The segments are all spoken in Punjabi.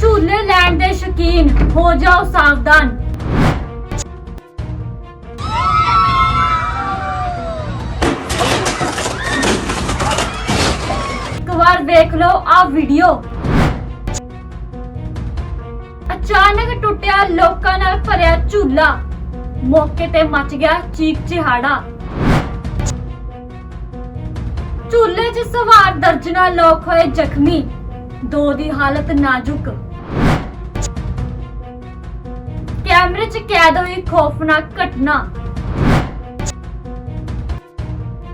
ਝੂਲੇ ਲੈਣ ਦੇ ਸ਼ੌਕੀਨ, ਹੋ ਜਾਓ ਸਾਵਧਾਨ। ਇੱਕ ਵਾਰ ਵੇਖ ਲਓ ਆ ਵੀਡੀਓ ਅਚਾਨਕ ਟੁੱਟਿਆ ਲੋਕਾਂ ਨਾਲ ਭਰਿਆ ਝੂਲਾ। ਮੌਕੇ ਤੇ ਮਚ ਗਿਆ ਚੀਕ ਚਿਹਾੜਾ। ਝੂਲੇ 'ਚ ਸਵਾਰ ਦਰਜਨਾਂ ਲੋਕ ਹੋਏ ਜ਼ਖਮੀ। ਦੋ ਦੀ ਹਾਲਤ ਨਾਜ਼ੁਕ। ਕੈਮਰੇ 'ਚ ਕੈਦ ਹੋਈ ਖੌਫਨਾਕ ਘਟਨਾ।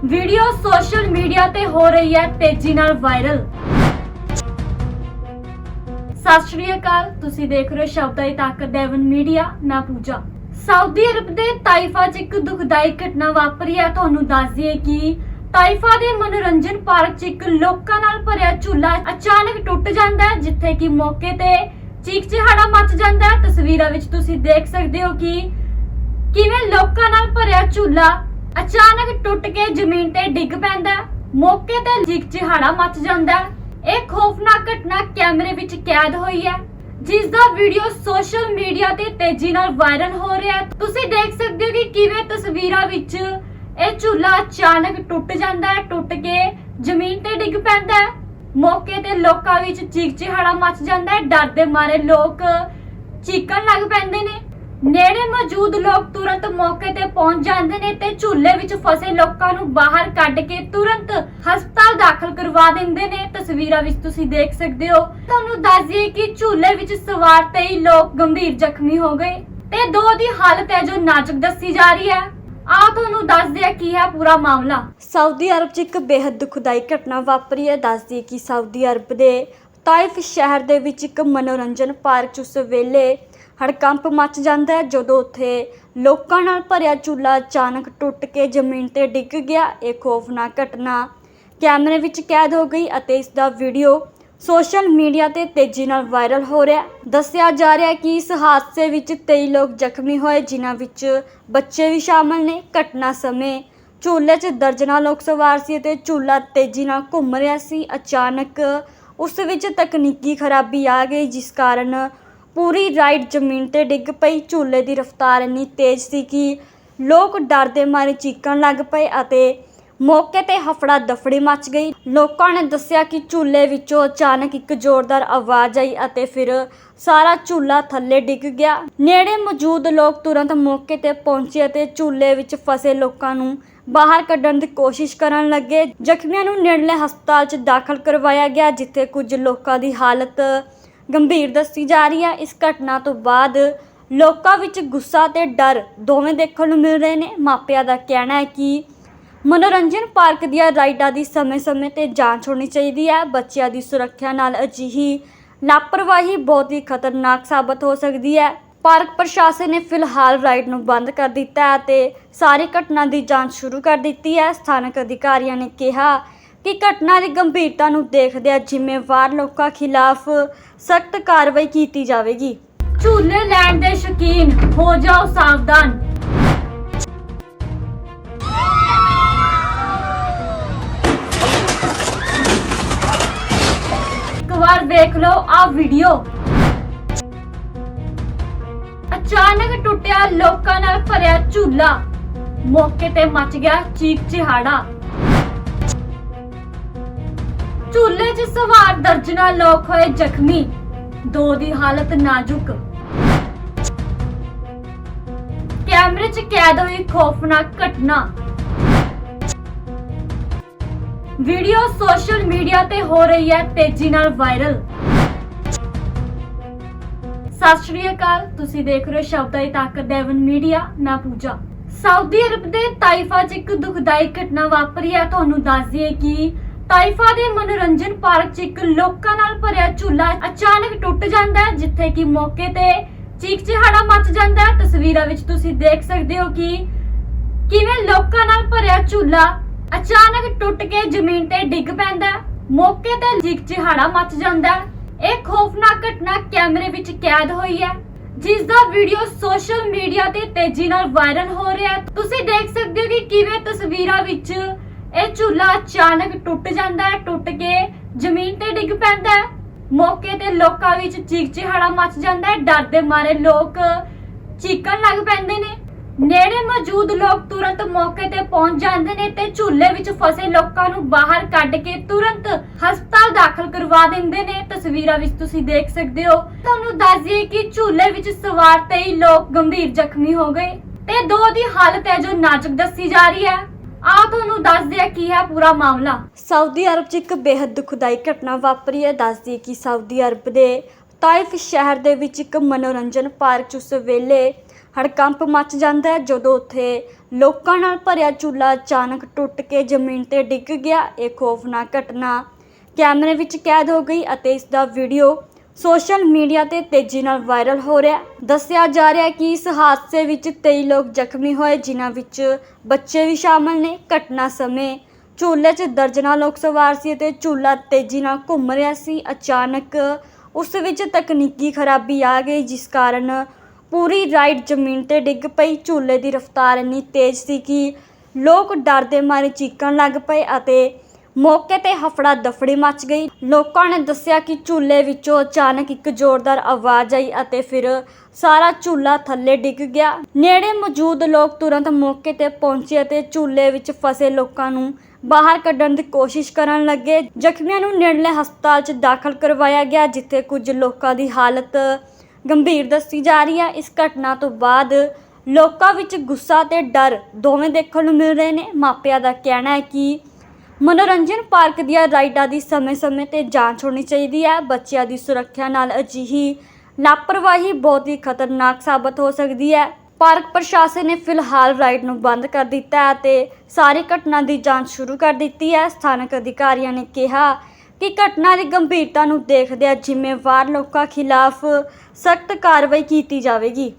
ਵੀਡੀਓ ਸੋਸ਼ਲ ਮੀਡੀਆ ਤੇ ਹੋ ਰਹੀ ਹੈ ਤੇਜ਼ੀ ਨਾਲ ਵਾਇਰਲ। ਸਤਿ ਸ਼੍ਰੀ ਅਕਾਲ, ਤੁਸੀਂ ਦੇਖ ਰਹੇ ਹੋ ਸ਼ਬਦਾਂ ਦੀ ਤਾਕਤ ਦੇਵਨ ਮੀਡੀਆ, ਮੈਂ ਪੂਜਾ। ਸਾਊਦੀ ਅਰਬ ਦੇ ਤਾਈਫਾ 'ਚ ਇੱਕ ਦੁਖਦਾਈ ਘਟਨਾ ਵਾਪਰੀ ਹੈ, ਤੁਹਾਨੂੰ ਦੱਸ ਦਈਏ ਕਿ ਤਾਈਫਾ ਦੇ ਮਨੋਰੰਜਨ ਪਾਰਕ 'ਚ ਇੱਕ ਲੋਕਾਂ ਨਾਲ ਭਰਿਆ ਝੂਲਾ ਅਚਾਨਕ ਟੁੱਟ ਜਾਂਦਾ ਹੈ, ਜਿੱਥੇ ਕਿ ਮੌਕੇ ਤੇ ਚੀਕ ਚਿਹਾੜਾ ਮਚ ਜਾਂਦਾ ਹੈ ਤਸਵੀਰਾਂ ਵਿੱਚ ਤੁਸੀਂ ਦੇਖ ਸਕਦੇ ਹੋ ਕਿ ਕਿਵੇਂ ਲੋਕਾਂ ਨਾਲ ਭਰਿਆ ਝੂਲਾ ਅਚਾਨਕ ਟੁੱਟ ਕੇ ਜ਼ਮੀਨ ਤੇ ਡਿੱਗ ਪੈਂਦਾ ਹੈ। ਮੌਕੇ ਤੇ ਚੀਕ ਚਿਹਾੜਾ ਮਚ ਜਾਂਦਾ ਹੈ। ਇਹ ਖੌਫਨਾਕ ਘਟਨਾ ਕੈਮਰੇ ਵਿੱਚ ਕੈਦ ਹੋਈ ਹੈ, ਜਿਸ ਦਾ ਵੀਡੀਓ ਸੋਸ਼ਲ ਮੀਡੀਆ ਤੇ ਤੇਜ਼ੀ ਨਾਲ ਵਾਇਰਲ ਹੋ ਰਿਹਾ ਹੈ ਤੁਸੀਂ ਦੇਖ ਸਕਦੇ ਹੋ ਕਿ ਕਿਵੇਂ ਤਸਵੀਰਾਂ ਵਿੱਚ ਇਹ ਝੂਲਾ ਅਚਾਨਕ ਟੁੱਟ ਜਾਂਦਾ ਹੈ, ਟੁੱਟ ਕੇ ਜ਼ਮੀਨ ਤੇ ਡਿੱਗ ਪੈਂਦਾ ਹੈ ਮੌਕੇ ਤੇ ਲੋਕਾਂ ਵਿੱਚ ਚੀਕ ਚਿਹਾੜਾ ਮਚ ਜਾਂਦਾ ਹੈ, ਡਰ ਦੇ ਮਾਰੇ ਲੋਕ ਚੀਕਣ ਲੱਗ ਪੈਂਦੇ ਨੇ। ਨੇੜੇ ਮੌਜੂਦ ਲੋਕ ਤੁਰੰਤ ਮੌਕੇ ਤੇ ਪਹੁੰਚ ਜਾਂਦੇ ਨੇ ਤੇ ਝੂਲੇ ਵਿੱਚ ਫਸੇ ਲੋਕਾਂ ਨੂੰ ਬਾਹਰ ਕੱਢ ਕੇ ਤੁਰੰਤ ਹਸਪਤਾਲ ਦਾਖਲ ਕਰਵਾ ਦਿੰਦੇ ਨੇ। ਤਸਵੀਰਾਂ ਵਿੱਚ ਤੁਸੀਂ ਦੇਖ ਸਕਦੇ ਹੋ। ਤੁਹਾਨੂੰ ਦੱਸ ਦਈਏ ਕਿ ਝੂਲੇ ਵਿੱਚ ਸਵਾਰ 23 ਲੋਕ ਗੰਭੀਰ ਜ਼ਖਮੀ ਹੋ ਗਏ ਤੇ ਦੋ ਦੀ ਹਾਲਤ ਹੈ ਜੋ ਨਾਜ਼ੁਕ ਦੱਸੀ ਜਾ ਰਹੀ ਹੈ। ਆ ਤੁਹਾਨੂੰ ਦੱਸਦੇ ਆ ਕੀ ਹੈ ਪੂਰਾ ਮਾਮਲਾ? ਸਾਊਦੀ ਅਰਬ 'ਚ ਇੱਕ ਬੇहद ਦੁਖਦਾਈ ਘਟਨਾ ਵਾਪਰੀ ਹੈ। ਦੱਸਦੀ ਕਿ ਸਾਊਦੀ ਅਰਬ ਦੇ ਤਾਇਫ ਸ਼ਹਿਰ ਦੇ ਵਿੱਚ ਇੱਕ ਮਨੋਰੰਜਨ ਪਾਰਕ 'ਚ ਉਸ ਵੇਲੇ ਹੜਕੰਪ ਮਚ ਜਾਂਦਾ ਹੈ, ਜਦੋਂ ਉੱਥੇ ਲੋਕਾਂ ਨਾਲ ਭਰਿਆ ਝੂਲਾ ਅਚਾਨਕ ਟੁੱਟ ਕੇ ਜ਼ਮੀਨ ਤੇ ਡਿੱਗ ਗਿਆ। ਇਹ ਖੌਫਨਾਕ ਘਟਨਾ ਕੈਮਰੇ ਵਿੱਚ ਕੈਦ ਹੋ ਗਈ ਅਤੇ ਇਸ ਦਾ ਵੀਡੀਓ ਸੋਸ਼ਲ ਮੀਡੀਆ ਤੇ ਤੇਜ਼ੀ ਨਾਲ ਵਾਇਰਲ ਹੋ ਰਿਹਾ ਦੱਸਿਆ ਜਾ ਰਿਹਾ ਕਿ ਇਸ ਹਾਦਸੇ ਵਿੱਚ 23 ਲੋਕ ਜ਼ਖਮੀ ਹੋਏ, ਜਿਨ੍ਹਾਂ ਵਿੱਚ ਬੱਚੇ ਵੀ ਸ਼ਾਮਲ ਨੇ। ਘਟਨਾ ਸਮੇਂ ਝੂਲੇ 'ਚ ਦਰਜਨਾਂ ਲੋਕ ਸਵਾਰ ਸੀ ਅਤੇ ਝੂਲਾ ਤੇਜ਼ੀ ਨਾਲ ਘੁੰਮ ਰਿਹਾ ਸੀ। ਅਚਾਨਕ ਉਸ ਵਿੱਚ ਤਕਨੀਕੀ ਖਰਾਬੀ ਆ ਗਈ, ਜਿਸ ਕਾਰਨ ਪੂਰੀ ਰਾਈਡ ਜ਼ਮੀਨ ਤੇ ਡਿੱਗ ਪਈ। ਝੂਲੇ ਦੀ ਰਫ਼ਤਾਰ ਇੰਨੀ ਤੇਜ਼ ਸੀ ਕਿ ਲੋਕ ਡਰ ਦੇ ਮਾਰੇ ਚੀਕਣ ਲੱਗ ਪਏ ਅਤੇ ਮੌਕੇ ਤੇ ਹਫੜਾ ਦਫੜੀ ਮਚ ਗਈ। ਲੋਕਾਂ ਨੇ ਦੱਸਿਆ ਕਿ ਝੂਲੇ ਵਿੱਚੋਂ ਅਚਾਨਕ ਇੱਕ ਜ਼ੋਰਦਾਰ ਆਵਾਜ਼ ਆਈ ਅਤੇ ਫਿਰ ਸਾਰਾ ਝੂਲਾ ਥੱਲੇ ਡਿੱਗ ਗਿਆ। ਨੇੜੇ ਮੌਜੂਦ ਲੋਕ ਤੁਰੰਤ ਮੌਕੇ ਤੇ ਪਹੁੰਚੇ ਅਤੇ ਝੂਲੇ ਵਿੱਚ ਫਸੇ ਲੋਕਾਂ ਨੂੰ ਬਾਹਰ ਕੱਢਣ ਦੀ ਕੋਸ਼ਿਸ਼ ਕਰਨ ਲੱਗੇ। ਜ਼ਖਮੀਆਂ ਨੂੰ ਨੇੜਲੇ ਹਸਪਤਾਲ 'ਚ ਦਾਖਲ ਕਰਵਾਇਆ ਗਿਆ, ਜਿੱਥੇ ਕੁਝ ਲੋਕਾਂ ਦੀ ਹਾਲਤ ਗੰਭੀਰ ਦੱਸੀ ਜਾ ਰਹੀ ਹੈ। ਇਸ ਘਟਨਾ ਤੋਂ ਬਾਅਦ ਲੋਕਾਂ ਵਿੱਚ ਗੁੱਸਾ ਤੇ ਡਰ ਦੋਵੇਂ ਦੇਖਣ ਨੂੰ ਮਿਲ ਰਹੇ ਨੇ। ਮਾਪਿਆਂ ਦਾ ਕਹਿਣਾ ਹੈ ਕਿ ਮਨੋਰੰਜਨ ਪਾਰਕ ਦੀਆਂ ਰਾਈਡਾਂ ਦੀ ਸਮੇਂ-ਸਮੇਂ ਤੇ ਜਾਂਚ ਹੋਣੀ ਚਾਹੀਦੀ ਹੈ। ਬੱਚਿਆਂ ਦੀ ਸੁਰੱਖਿਆ ਨਾਲ ਅਜਿਹੀ ਲਾਪਰਵਾਹੀ ਬਹੁਤ ਹੀ ਖਤਰਨਾਕ ਸਾਬਤ ਹੋ ਸਕਦੀ ਹੈ। ਪਾਰਕ ਪ੍ਰਸ਼ਾਸਨ ਨੇ ਫਿਲਹਾਲ ਰਾਈਡ ਨੂੰ ਬੰਦ ਕਰ ਦਿੱਤਾ ਹੈ ਅਤੇ ਸਾਰੀ ਘਟਨਾ ਦੀ ਜਾਂਚ ਸ਼ੁਰੂ ਕਰ ਦਿੱਤੀ ਹੈ। ਸਥਾਨਕ ਅਧਿਕਾਰੀਆਂ ਨੇ ਕਿਹਾ ਕਿ ਘਟਨਾ ਦੀ ਗੰਭੀਰਤਾ ਨੂੰ ਦੇਖਦਿਆਂ ਜ਼ਿੰਮੇਵਾਰ ਲੋਕਾਂ ਖਿਲਾਫ ਸਖਤ ਕਾਰਵਾਈ ਕੀਤੀ ਜਾਵੇਗੀ। ਝੂਲੇ ਲੈਣ ਦੇ ਸ਼ੌਕੀਨ, ਹੋ ਜਾਓ ਸਾਵਧਾਨ। ਵਾਰ ਵੇਖ ਲਓ ਆ ਵੀਡੀਓ ਅਚਾਨਕ ਟੁੱਟਿਆ ਲੋਕਾਂ ਨਾਲ ਭਰਿਆ ਝੂਲਾ। ਮੌਕੇ ਤੇ ਮਚ ਗਿਆ ਚੀਕ ਚਿਹਾੜਾ। ਝੂਲੇ 'ਚ ਸਵਾਰ ਦਰਜਨਾਂ ਲੋਕ ਹੋਏ ਜ਼ਖਮੀ। ਦੋ ਦੀ ਹਾਲਤ ਨਾਜ਼ੁਕ। ਕੈਮਰੇ 'ਚ ਕੈਦ ਹੋਈ ਖੌਫਨਾਕ ਘਟਨਾ। ਵੀਡੀਓ ਸੋਸ਼ਲ ਮੀਡੀਆ ਤੇ ਹੋ ਰਹੀ ਹੈ ਤੇਜ਼ੀ ਨਾਲ ਵਾਇਰਲ ਸਤਿ ਸ਼੍ਰੀ ਅਕਾਲ, ਤੁਸੀਂ ਦੇਖ ਰਹੇ ਹੋ ਸ਼ਬਦਾਂ ਦੀ ਤਾਕਤ ਦੇਵਨ ਮੀਡੀਆ, ਮੈਂ ਪੂਜਾ। ਸਾਊਦੀ ਅਰਬ ਦੇ ਤਾਈਫਾ 'ਚ ਇੱਕ ਦੁਖਦਾਈ ਘਟਨਾ ਵਾਪਰੀ ਹੈ। ਤੁਹਾਨੂੰ ਦੱਸ ਦਈਏ ਕਿ ਤਾਈਫਾ ਦੇ ਮਨੋਰੰਜਨ ਪਾਰਕ 'ਚ ਇੱਕ ਲੋਕਾਂ ਨਾਲ ਭਰਿਆ ਝੂਲਾ ਅਚਾਨਕ ਟੁੱਟ ਜਾਂਦਾ ਹੈ, ਜਿੱਥੇ ਕਿ ਮੌਕੇ ਤੇ ਚੀਕ ਚਿਹਾੜਾ ਮਚ ਜਾਂਦਾ ਹੈ। ਤਸਵੀਰਾਂ ਵਿੱਚ ਤੁਸੀਂ ਦੇਖ ਸਕਦੇ ਹੋ ਕਿ ਕਿਵੇਂ ਲੋਕਾਂ ਨਾਲ ਭਰਿਆ ਝੂਲਾ ਅਚਾਨਕ ਟੁੱਟ ਕੇ ਜ਼ਮੀਨ ਤੇ ਡਿੱਗ ਪੈਂਦਾ ਮੌਕੇ ਤੇ ਚੀਕ ਮਚ ਜਾਂਦਾ ਹੈ। ਇਹ ਖੌਫਨਾਕ ਘਟਨਾ ਕੈਮਰੇ ਵਿੱਚ ਕੈਦ ਹੋਈ ਹੈ, ਜਿਸ ਦਾ ਵੀਡੀਓ ਸੋਸ਼ਲ ਮੀਡੀਆ ਤੇ ਤੇਜ਼ੀ ਨਾਲ ਵਾਇਰਲ ਹੋ ਰਿਹਾ ਹੈ। ਤੁਸੀਂ ਦੇਖ ਸਕਦੇ ਹੋ ਕਿ ਕਿਵੇਂ ਤਸਵੀਰਾਂ ਵਿੱਚ ਇਹ ਝੂਲਾ ਅਚਾਨਕ ਟੁੱਟ ਜਾਂਦਾ ਹੈ, ਟੁੱਟ ਕੇ ਜ਼ਮੀਨ ਤੇ ਡਿੱਗ ਪੈਂਦਾ ਹੈ। ਮੌਕੇ ਤੇ ਲੋਕਾਂ ਵਿੱਚ ਚੀਕ ਚਿਹਾੜਾ ਮਚ ਜਾਂਦਾ ਹੈ, ਡਰ ਦੇ ਮਾਰੇ ਲੋਕ ਚੀਕਣ ਲੱਗ ਪੈਂਦੇ ਨੇ। ਨੇੜੇ ਮੌਜੂਦ ਲੋਕ ਤੁਰੰਤ ਮੌਕੇ ਤੇ ਪਹੁੰਚ ਜਾਂਦੇ ਨੇ ਤੇ ਝੂਲੇ ਵਿੱਚ ਫਸੇ ਲੋਕਾਂ ਨੂੰ ਬਾਹਰ ਕੱਢ ਕੇ ਤੁਰੰਤ ਹਸਪਤਾਲ ਦਾਖਲ ਕਰਵਾ ਦਿੰਦੇ ਨੇ। ਤਸਵੀਰਾਂ ਵਿੱਚ ਤੁਸੀਂ ਦੇਖ ਸਕਦੇ ਹੋ। ਤੁਹਾਨੂੰ ਦੱਸ ਦਈਏ ਕਿ ਝੂਲੇ ਵਿੱਚ ਸਵਾਰ 23 ਲੋਕ ਗੰਭੀਰ ਜ਼ਖਮੀ ਹੋ ਗਏ ਤੇ ਦੋ ਦੀ ਹਾਲਤ ਹੈ ਜੋ ਨਾਜ਼ੁਕ ਦੱਸੀ ਜਾ ਰਹੀ ਹੈ। ਆ ਤੁਹਾਨੂੰ ਦੱਸ ਦਿਆ ਕੀ ਹੈ ਪੂਰਾ ਮਾਮਲਾ। ਸਾਊਦੀ ਅਰਬ 'ਚ ਇੱਕ ਬੇहद ਦੁਖਦਾਈ ਘਟਨਾ ਵਾਪਰੀ ਹੈ। ਦੱਸਦੀ ਕਿ ਸਾਊਦੀ ਅਰਬ ਦੇ ਤਾਇਫ ਸ਼ਹਿਰ ਦੇ ਵਿੱਚ ਇੱਕ ਮਨੋਰੰਜਨ ਪਾਰਕ 'ਚ ਉਸ ਵੇਲੇ ਹੜਕੰਪ ਮਚ ਜਾਂਦਾ ਹੈ। ਜਦੋਂ ਉੱਥੇ ਲੋਕਾਂ ਨਾਲ ਭਰਿਆ ਚੁੱਲ੍ਹਾ ਅਚਾਨਕ ਟੁੱਟ ਕੇ ਜ਼ਮੀਨ ਤੇ ਡਿੱਗ ਗਿਆ, ਇਹ ਖੌਫਨਾਕ ਘਟਨਾ ਕੈਮਰੇ ਵਿੱਚ ਕੈਦ ਹੋ ਗਈ ਅਤੇ ਇਸ ਦਾ ਵੀਡੀਓ ਸੋਸ਼ਲ ਮੀਡੀਆ ਤੇ ਤੇਜ਼ੀ ਨਾਲ ਵਾਇਰਲ ਹੋ ਰਿਹਾ ਦੱਸਿਆ ਜਾ ਰਿਹਾ ਹੈ ਕਿ ਇਸ ਹਾਦਸੇ ਵਿੱਚ 23 ਲੋਕ ਜ਼ਖਮੀ ਹੋਏ, ਜਿਨ੍ਹਾਂ ਵਿੱਚ ਬੱਚੇ ਵੀ ਸ਼ਾਮਲ ਨੇ। ਘਟਨਾ ਸਮੇਂ ਝੂਲੇ 'ਚ ਦਰਜਨਾਂ ਲੋਕ ਸਵਾਰ ਸੀ ਅਤੇ ਝੂਲਾ ਤੇਜ਼ੀ ਨਾਲ ਘੁੰਮ ਰਿਹਾ ਸੀ। ਅਚਾਨਕ ਉਸ ਵਿੱਚ ਤਕਨੀਕੀ ਖਰਾਬੀ ਆ ਗਈ, ਜਿਸ ਕਾਰਨ ਪੂਰੀ ਰਾਈਡ ਜ਼ਮੀਨ ਤੇ ਡਿੱਗ ਪਈ। ਝੂਲੇ ਦੀ ਰਫ਼ਤਾਰ ਇੰਨੀ ਤੇਜ਼ ਸੀ ਕਿ ਲੋਕ ਡਰ ਦੇ ਮਾਰੇ ਚੀਕਣ ਲੱਗ ਪਏ ਅਤੇ ਮੌਕੇ ਤੇ ਹਫੜਾ ਦਫੜੀ ਮਚ ਗਈ। ਲੋਕਾਂ ਨੇ ਦੱਸਿਆ ਕਿ ਝੂਲੇ ਵਿੱਚੋਂ ਅਚਾਨਕ ਇੱਕ ਜ਼ੋਰਦਾਰ ਆਵਾਜ਼ ਆਈ ਅਤੇ ਫਿਰ ਸਾਰਾ ਝੂਲਾ ਥੱਲੇ ਡਿੱਗ ਗਿਆ। ਨੇੜੇ ਮੌਜੂਦ ਲੋਕ ਤੁਰੰਤ ਮੌਕੇ ਤੇ ਪਹੁੰਚੇ ਅਤੇ ਝੂਲੇ ਵਿੱਚ ਫਸੇ ਲੋਕਾਂ ਨੂੰ ਬਾਹਰ ਕੱਢਣ ਦੀ ਕੋਸ਼ਿਸ਼ ਕਰਨ ਲੱਗੇ। ਜ਼ਖਮੀਆਂ ਨੂੰ ਨੇੜਲੇ ਹਸਪਤਾਲ 'ਚ ਦਾਖਲ ਕਰਵਾਇਆ ਗਿਆ, ਜਿੱਥੇ ਕੁਝ ਲੋਕਾਂ ਦੀ ਹਾਲਤ ਗੰਭੀਰ ਦੱਸੀ ਜਾ ਰਹੀ ਹੈ। ਇਸ ਘਟਨਾ ਤੋਂ ਬਾਅਦ ਲੋਕਾਂ ਵਿੱਚ ਗੁੱਸਾ ਤੇ ਡਰ ਦੋਵੇਂ ਦੇਖਣ ਨੂੰ ਮਿਲ ਰਹੇ ਨੇ। ਮਾਪਿਆਂ ਦਾ ਕਹਿਣਾ ਹੈ ਕਿ ਮਨੋਰੰਜਨ ਪਾਰਕ ਦੀਆਂ ਰਾਈਡਾਂ ਦੀ ਸਮੇਂ-ਸਮੇਂ ਤੇ ਜਾਂਚ ਹੋਣੀ ਚਾਹੀਦੀ ਹੈ। ਬੱਚਿਆਂ ਦੀ ਸੁਰੱਖਿਆ ਨਾਲ ਅਜਿਹੀ ਲਾਪਰਵਾਹੀ ਬਹੁਤ ਹੀ ਖਤਰਨਾਕ ਸਾਬਤ ਹੋ ਸਕਦੀ ਹੈ। ਪਾਰਕ ਪ੍ਰਸ਼ਾਸਨ ਨੇ ਫਿਲਹਾਲ ਰਾਈਡ ਨੂੰ ਬੰਦ ਕਰ ਦਿੱਤਾ ਹੈ ਤੇ ਸਾਰੀ ਘਟਨਾ ਦੀ ਜਾਂਚ ਸ਼ੁਰੂ ਕਰ ਦਿੱਤੀ ਹੈ। ਸਥਾਨਕ ਅਧਿਕਾਰੀਆਂ ਨੇ ਕਿਹਾ ਕਿ ਘਟਨਾ ਦੀ ਗੰਭੀਰਤਾ ਨੂੰ ਦੇਖਦਿਆਂ ਜ਼ਿੰਮੇਵਾਰ ਲੋਕਾਂ ਖਿਲਾਫ ਸਖਤ ਕਾਰਵਾਈ ਕੀਤੀ ਜਾਵੇਗੀ।